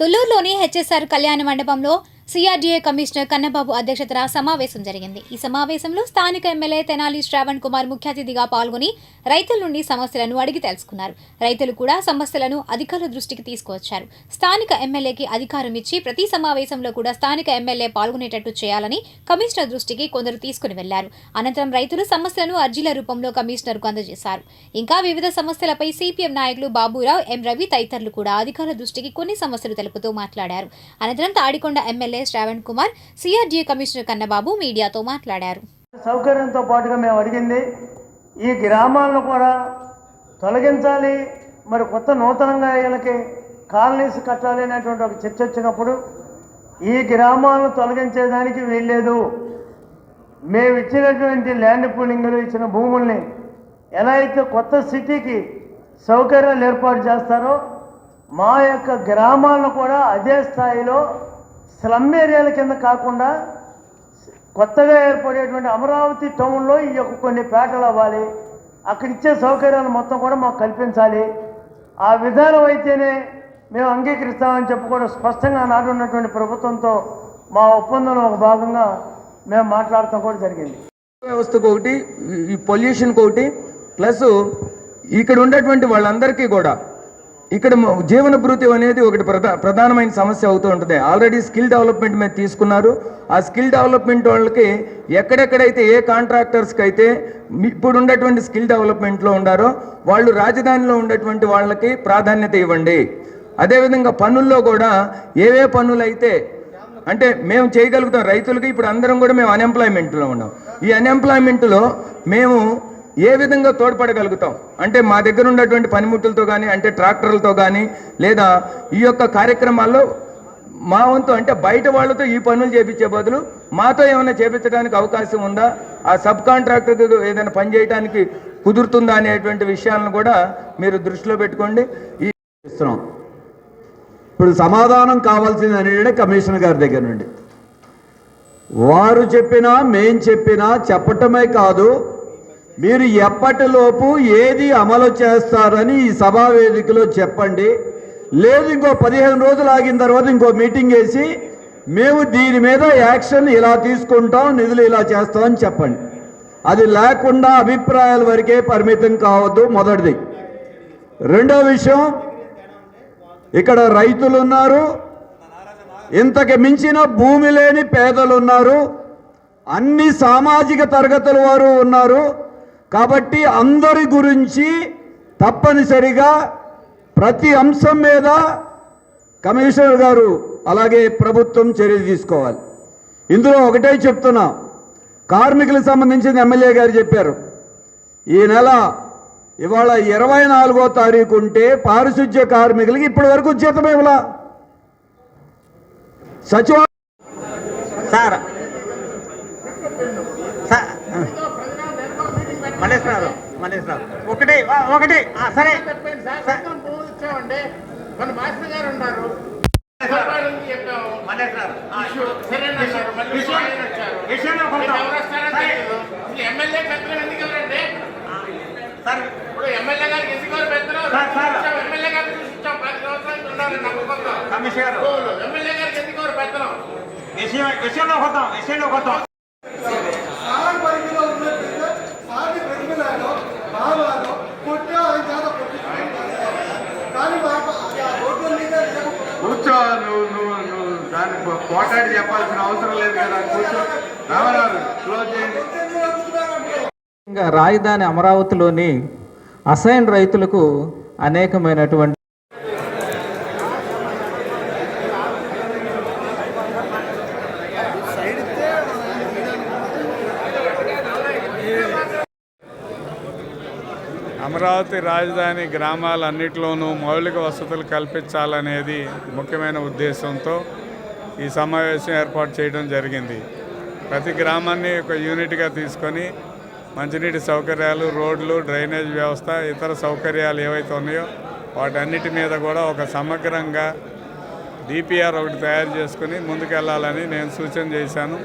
తుళ్ళూరులోని HSR కళ్యాణ మండపంలో CRDA commissioner Kannababu అధ్యక్షతన సమావేశం జరిగింది. ఈ సమావేశంలో స్థానిక ఎమ్మెల్యే తెనాలి శ్రావణ్ కుమార్ ముఖ్య అతిథిగా పాల్గొని రైతుల నుండి సమస్యలను అడిగి తెలుసుకున్నారు. రైతులు కూడా సమస్యలను అధికారుల దృష్టికి తీసుకువచ్చారు. స్థానిక ఎమ్మెల్యేకి అధికారం ఇచ్చి ప్రతి సమావేశంలో కూడా స్థానిక ఎమ్మెల్యే పాల్గొనేటట్టు చేయాలని కమిషనర్ దృష్టికి కొందరు తీసుకుని వెళ్ళారు. అనంతరం రైతులు సమస్యలను అర్జీల రూపంలో కమిషనర్కు అందజేశారు. ఇంకా వివిధ సమస్యలపై సిపిఎం నాయకులు బాబురావు ఎం రవి తదితరులు కూడా అధికారుల దృష్టికి కొన్ని సమస్యలు తెలుపుతూ మాట్లాడారు. అనంతరం Tadikonda MLA Shravan Kumar CRDA commissioner Kannababu మీడియాతో మాట్లాడారు. సౌకర్యంతో పాటుగా మేము అడిగింది ఈ గ్రామాలను కూడా తొలగించాలి మరి కొత్త నూతనంగా వీళ్ళకి కాలనీస్ కట్టాలి అనేటువంటి ఒక చర్చ వచ్చినప్పుడు ఈ గ్రామాలను తొలగించేదానికి వీల్లేదు. మేము ఇచ్చినటువంటి ల్యాండ్ పూలింగ్లు ఇచ్చిన భూముల్ని ఎలా అయితే కొత్త సిటీకి సౌకర్యాలు ఏర్పాటు చేస్తారో మా యొక్క గ్రామాలను కూడా అదే స్థాయిలో స్లమ్ ఏరియాల కింద కాకుండా కొత్తగా ఏర్పడేటువంటి అమరావతి టౌన్లో ఈ యొక్క కొన్ని పేటలు అవ్వాలి. అక్కడ ఇచ్చే సౌకర్యాలు మొత్తం కూడా మాకు కల్పించాలి. ఆ విధానం అయితేనే మేము అంగీకరిస్తామని చెప్పి కూడా స్పష్టంగా నాడు ఉన్నటువంటి ప్రభుత్వంతో మా ఒప్పందంలో ఒక భాగంగా మేము మాట్లాడటం కూడా జరిగింది. వ్యవస్థకు ఒకటి ఈ పొల్యూషన్కి ఒకటి ప్లస్ ఇక్కడ ఉండేటువంటి వాళ్ళందరికీ కూడా ఇక్కడ జీవన భృతి అనేది ఒకటి ప్రధా ప్రధానమైన సమస్య అవుతూ ఉంటుంది. ఆల్రెడీ స్కిల్ డెవలప్మెంట్ మీద తీసుకున్నారు. ఆ స్కిల్ డెవలప్మెంట్ వాళ్ళకి ఎక్కడెక్కడైతే ఏ కాంట్రాక్టర్స్కి అయితే ఇప్పుడు ఉన్నటువంటి స్కిల్ డెవలప్మెంట్లో ఉండారో వాళ్ళు రాజధానిలో ఉండేటువంటి వాళ్ళకి ప్రాధాన్యత ఇవ్వండి. అదేవిధంగా పనుల్లో కూడా ఏవే పనులు అయితే అంటే మేము చేయగలుగుతాం. రైతులకి ఇప్పుడు అందరం కూడా మేము అన్ఎంప్లాయ్మెంట్లో ఉన్నాం. ఈ అన్ఎంప్లాయ్మెంట్లో మేము ఏ విధంగా తోడ్పడగలుగుతాం? అంటే మా దగ్గర ఉన్నటువంటి పనిముట్టులతో కానీ అంటే ట్రాక్టర్లతో కానీ లేదా ఈ యొక్క కార్యక్రమాల్లో మా వంతు అంటే బయట వాళ్ళతో ఈ పనులు చేపించే బదులు మాతో ఏమైనా చేపించడానికి అవకాశం ఉందా? ఆ సబ్ కాంట్రాక్టర్ ఏదైనా పని చేయడానికి కుదురుతుందా అనేటువంటి విషయాలను కూడా మీరు దృష్టిలో పెట్టుకోండి. ఈ ఇస్తున్నాం ఇప్పుడు సమాధానం కావాల్సింది అనేది కమిషనర్ గారి దగ్గర నుండి. వారు చెప్పినా మేం చెప్పినా చెప్పటమే కాదు మీరు ఎప్పటిలోపు ఏది అమలు చేస్తారని ఈ సభా వేదికలో చెప్పండి. లేదు ఇంకో పదిహేను రోజులు ఆగిన తర్వాత ఇంకో మీటింగ్ వేసి మేము దీని మీద యాక్షన్ ఇలా తీసుకుంటాం నిధులు ఇలా చేస్తామని చెప్పండి. అది లేకుండా అభిప్రాయాల వరకే పరిమితం కావద్దు మొదటిది. రెండో విషయం ఇక్కడ రైతులు ఉన్నారు ఇంతకు మించిన భూమి లేని పేదలు ఉన్నారు అన్ని సామాజిక తరగతుల వారు ఉన్నారు. కాబట్టి అందరి గురించి తప్పనిసరిగా ప్రతి అంశం మీద కమిషనర్ గారు అలాగే ప్రభుత్వం చర్య తీసుకోవాలి. ఇందులో ఒకటే చెప్తున్నా. కార్మికులకు సంబంధించిన ఎమ్మెల్యే గారు చెప్పారు. ఈ నెల ఇవాళ ఇరవై నాలుగో తారీఖు ఉంటే పారిశుధ్య కార్మికులకి ఇప్పటి వరకు జీతం ఇవ్వలా సచివ సార్ మల్లేశ్వరరావు మల్లేశ్వరరావు ఒకటి ఒకటి సరే సార్. మన మాస్టర్ గారు ఉన్నారు సార్? సరే. ఎమ్మెల్యే పెద్దలు ఎందుకు ఎవరండి సార్ ఇప్పుడు ఎమ్మెల్యే గారికి ఎందుకు పెద్దలు సార్, సార్. ఎమ్మెల్యే గారికి పది సంవత్సరాలు ఎమ్మెల్యే గారికి ఎందుకు ఎవరు పెద్దలు విషయం విషయంలో కొద్దాం విషయంలో కొద్దాం రాజధాని అమరావతిలోని అసైన్ రైతులకు అనేకమైనటువంటి అమరావతి రాజధాని గ్రామాలన్నిటిలోనూ మౌలిక వసతులు కల్పించాలనేది ముఖ్యమైన ఉద్దేశంతో ఈ సమావేశం ఏర్పాటు చేయడం జరిగింది. ప్రతి గ్రామాన్ని ఒక యూనిట్గా తీసుకొని మంచినీటి సౌకర్యాలు రోడ్లు డ్రైనేజ్ వ్యవస్థ ఇతర సౌకర్యాలు ఏవైతే ఉన్నాయో వాటన్నిటి మీద కూడా ఒక సమగ్రంగా డిపిఆర్ ఒకటి తయారు చేసుకుని ముందుకెళ్ళాలని నేను సూచన చేశాను.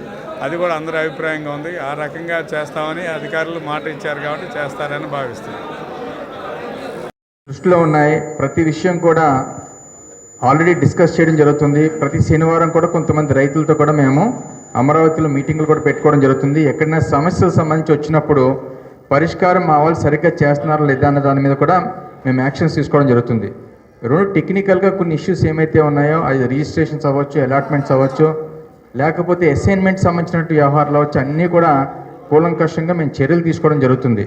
అది కూడా అందరి అభిప్రాయంగా ఉంది. ఆ రకంగా చేస్తామని అధికారులు మాట ఇచ్చారు కాబట్టి చేస్తారని భావిస్తున్నాను దృష్టిలో ఉన్నాయి. ప్రతి విషయం కూడా ఆల్రెడీ డిస్కస్ చేయడం జరుగుతుంది. ప్రతి శనివారం కూడా కొంతమంది రైతులతో కూడా మేము అమరావతిలో మీటింగ్లు కూడా పెట్టుకోవడం జరుగుతుంది. ఎక్కడైనా సమస్యలు సంబంధించి వచ్చినప్పుడు పరిష్కారం మా వాళ్ళు సరిగ్గా చేస్తున్నారా లేదా అన్న దాని మీద కూడా మేము యాక్షన్స్ తీసుకోవడం జరుగుతుంది. రెండు టెక్నికల్గా కొన్ని ఇష్యూస్ ఏమైతే ఉన్నాయో అది రిజిస్ట్రేషన్స్ అవ్వచ్చు అలాట్మెంట్స్ అవ్వచ్చు లేకపోతే అసైన్మెంట్ సంబంధించినట్టు వ్యవహారాలు అవ్వచ్చు అన్నీ కూడా కూలంకషంగా మేము చర్యలు తీసుకోవడం జరుగుతుంది.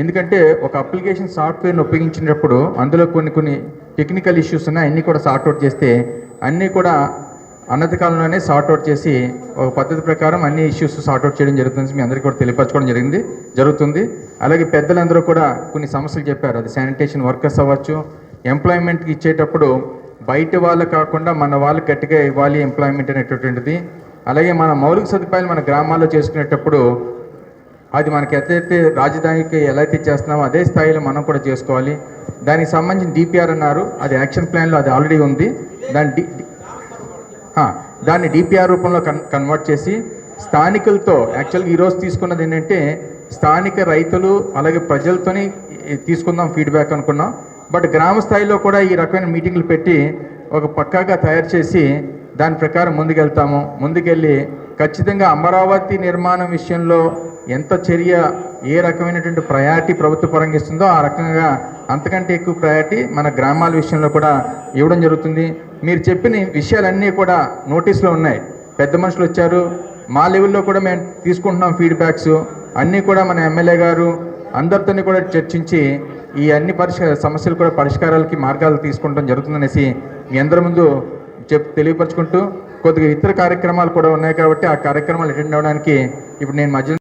ఎందుకంటే ఒక అప్లికేషన్ సాఫ్ట్వేర్ని ఉపయోగించినప్పుడు అందులో కొన్ని కొన్ని టెక్నికల్ ఇష్యూస్ ఉన్నాయి అన్నీ కూడా సార్ట్అవుట్ చేస్తే అన్నీ కూడా అన్నతి కాలంలోనే సార్ట్అవుట్ చేసి ఒక పద్ధతి ప్రకారం అన్ని ఇష్యూస్ సార్ట్అవుట్ చేయడం జరుగుతుంది మీ అందరికీ కూడా తెలియపరచుకోవడం జరిగింది జరుగుతుంది. అలాగే పెద్దలందరూ కూడా కొన్ని సమస్యలు చెప్పారు. అది శానిటేషన్ వర్కర్స్ అవ్వచ్చు ఎంప్లాయ్మెంట్కి ఇచ్చేటప్పుడు బయట వాళ్ళు కాకుండా మన వాళ్ళు గట్టిగా ఇవ్వాలి ఎంప్లాయ్మెంట్ అనేటటువంటిది. అలాగే మన మౌలిక సదుపాయాలు మన గ్రామాల్లో చేసుకునేటప్పుడు అది మనకి ఎట్లయితే రాజధానికి ఎలా అయితే చేస్తున్నామో అదే స్థాయిలో మనం కూడా చేసుకోవాలి. దానికి సంబంధించిన డిపిఆర్ అన్నారు. అది యాక్షన్ ప్లాన్లో అది ఆల్రెడీ ఉంది. దాని డి దాన్ని డిపిఆర్ రూపంలో కన్ కన్వర్ట్ చేసి స్థానికులతో యాక్చువల్గా ఈరోజు తీసుకున్నది ఏంటంటే స్థానిక రైతులు అలాగే ప్రజలతోని తీసుకుందాం ఫీడ్బ్యాక్ అనుకున్నాం. బట్ గ్రామ స్థాయిలో కూడా ఈ రకమైన మీటింగ్లు పెట్టి ఒక పక్కాగా తయారు చేసి దాని ప్రకారం ముందుకెళ్తాము. ముందుకెళ్ళి ఖచ్చితంగా అమరావతి నిర్మాణం విషయంలో ఎంత చర్య ఏ రకమైనటువంటి ప్రయారిటీ ప్రభుత్వ పరంగా ఇస్తుందో ఆ రకంగా అంతకంటే ఎక్కువ ప్రయారిటీ మన గ్రామాల విషయంలో కూడా ఇవ్వడం జరుగుతుంది. మీరు చెప్పిన విషయాలన్నీ కూడా నోటీస్లో ఉన్నాయి. పెద్ద మనుషులు వచ్చారు. మా లెవెల్లో కూడా మేము తీసుకుంటున్నాం ఫీడ్బ్యాక్స్ అన్నీ కూడా మన ఎమ్మెల్యే గారు అందరితోని కూడా చర్చించి ఈ అన్ని పరిష్క సమస్యలు కూడా పరిష్కారాలకి మార్గాలు తీసుకుంటాం జరుగుతుందనేసి మీ అందరి ముందు చెప్ తెలియపరచుకుంటూ కొద్దిగా ఇతర కార్యక్రమాలు కూడా ఉన్నాయి కాబట్టి ఆ కార్యక్రమాలు అటెండ్ అవ్వడానికి ఇప్పుడు నేను మధ్య